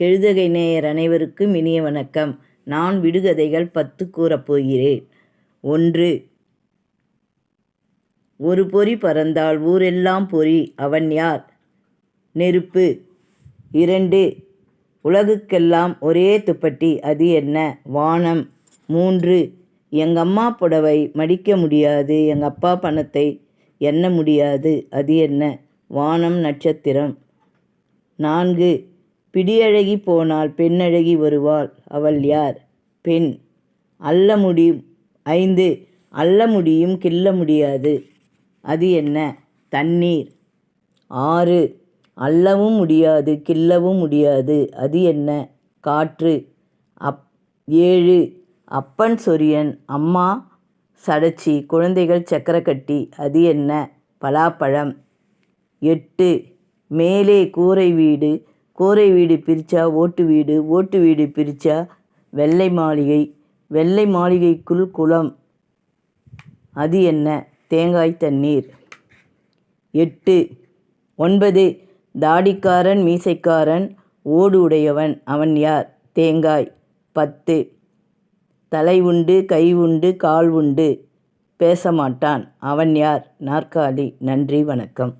கெழுதகை நேயர் அனைவருக்கும் இனிய வணக்கம். நான் விடுகதைகள் பத்து கூறப்போகிறேன் ஒன்று ஒரு பொறி பறந்தால் ஊரெல்லாம் பொறி அவன் யார்? நெருப்பு. இரண்டு உலகுக்கெல்லாம் ஒரே துப்பட்டி அது என்ன? வானம். மூன்று எங்கம்மா புடவை மடிக்க முடியாது எங்கள் அப்பா பணத்தை எண்ண முடியாது அது என்ன? வானம் நட்சத்திரம். நான்கு பிடியழகி போனால் பெண்ணழகி வருவாள். அவள் யார்? பெண். அல்ல முடியும். ஐந்து. அல்ல முடியும் கிள்ள முடியாது. அது என்ன? தண்ணீர். ஆறு. அள்ளவும் முடியாது கிள்ளவும் முடியாது. அது என்ன? காற்று. அப் ஏழு. அப்பன் சொரியன் அம்மா சடச்சி குழந்தைகள் சக்கரக்கட்டி அது என்ன? பலாப்பழம். எட்டு. மேலே கூரை வீடு கோரை வீடு பிரித்தா ஓட்டு வீடு ஓட்டு வீடு பிரித்தா வெள்ளை மாளிகை வெள்ளை மாளிகைக்குள் குளம். அது என்ன? தேங்காய் தண்ணீர். எட்டு. ஒன்பது. தாடிக்காரன் மீசைக்காரன் ஓடு உடையவன் அவன் யார்? தேங்காய். பத்து. தலை உண்டு கை உண்டு கால் உண்டு. பேச மாட்டான். அவன் யார்? நாற்காலி. நன்றி வணக்கம்.